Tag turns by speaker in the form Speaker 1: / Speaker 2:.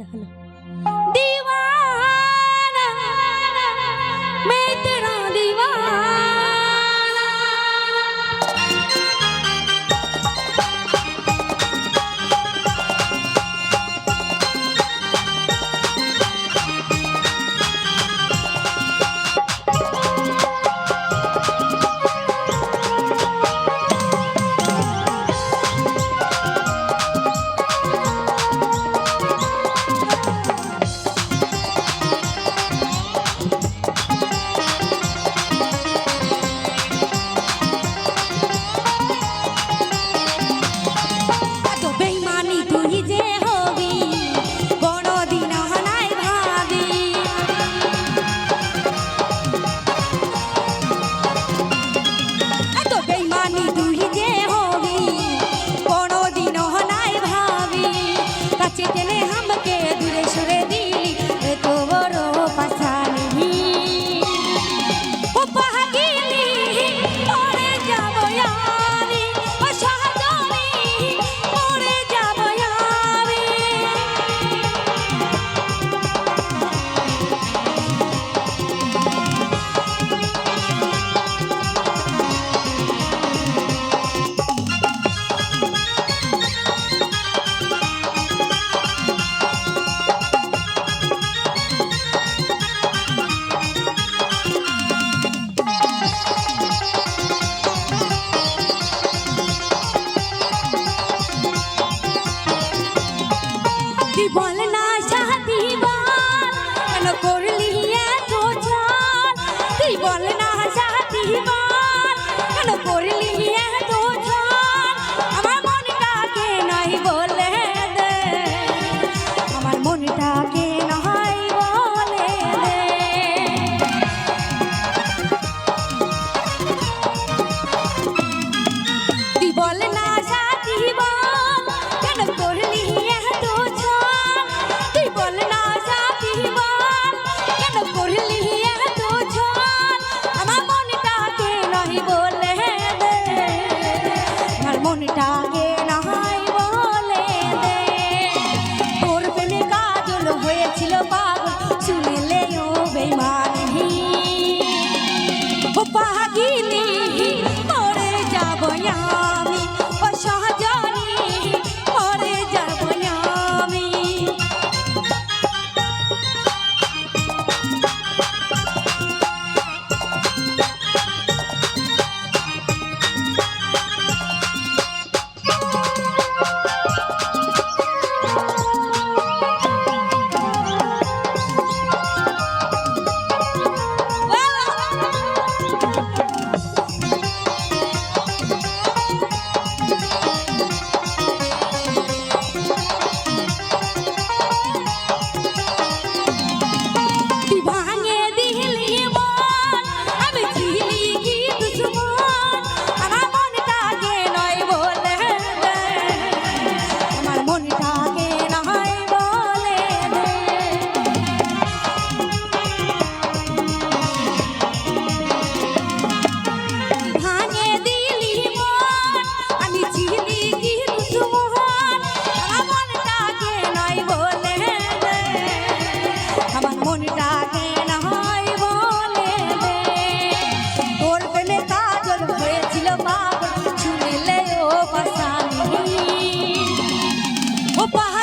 Speaker 1: Hello hello কি বল না শাদি বল। কেন করলি এত তুই বল না শাদি Opa!